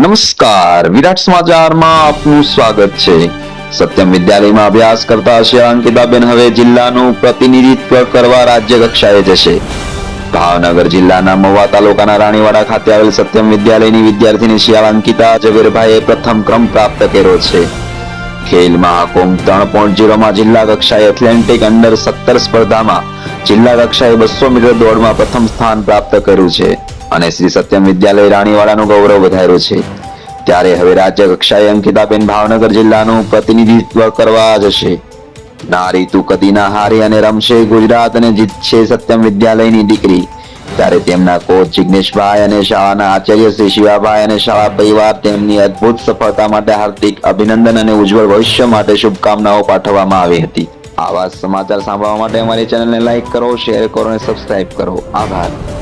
નમસ્કાર. વિરાટ સમાચારમાં આપનું સ્વાગત છે. સત્યમ વિદ્યાલયમાં અભ્યાસ કરતા અંકિતાબેન હવે જિલ્લાનું પ્રતિનિધિત્વ કરવા રાજ્ય કક્ષાએ જશે. ભાવનગર જિલ્લાના મહુવા તાલુકાના રાણીવાડા ખાતે આવેલ સત્યમ વિદ્યાલયની વિદ્યાર્થીની શિયાળ ઝવેરભાઈએ પ્રથમ ક્રમ પ્રાપ્ત કર્યો છે. ખેલ મહાકુંભ ત્રણ પોઈન્ટ જીરોમાં જિલ્લા કક્ષાએ એથ્લેટિક અંડર સત્તર સ્પર્ધામાં જિલ્લા કક્ષાએ બસો મીટર દોડમાં પ્રથમ સ્થાન પ્રાપ્ત કર્યું છે. અને શ્રી સત્યમ વિદ્યાલય રાણીવાડાનું ગૌરવ વધાર્યું છે. ત્યારે હવે રાજ્ય કક્ષાએ અંકિતાબેન ભાવનગર જિલ્લાનું પ્રતિનિધિત્વ કરવા જશે. નારી તું કદી હારી અને રમશે ગુજરાત અને જીતશે સત્યમ વિદ્યાલયની દીકરી. ત્યારે તેમના કોચ જિગ્નેશભાઈ અને શાળાના આચાર્ય શ્રી શિવાભાઈ અને શાળા પરિવાર તેમની અદ્ભુત સફળતા માટે હાર્દિક અભિનંદન અને ઉજ્જવળ ભવિષ્ય માટે શુભકામનાઓ પાઠવવામાં આવી હતી. આવા સમાચાર સાંભળવા માટે અમારી ચેનલને લાઈક કરો, શેર કરો અને સબસ્ક્રાઇબ કરો. આભાર.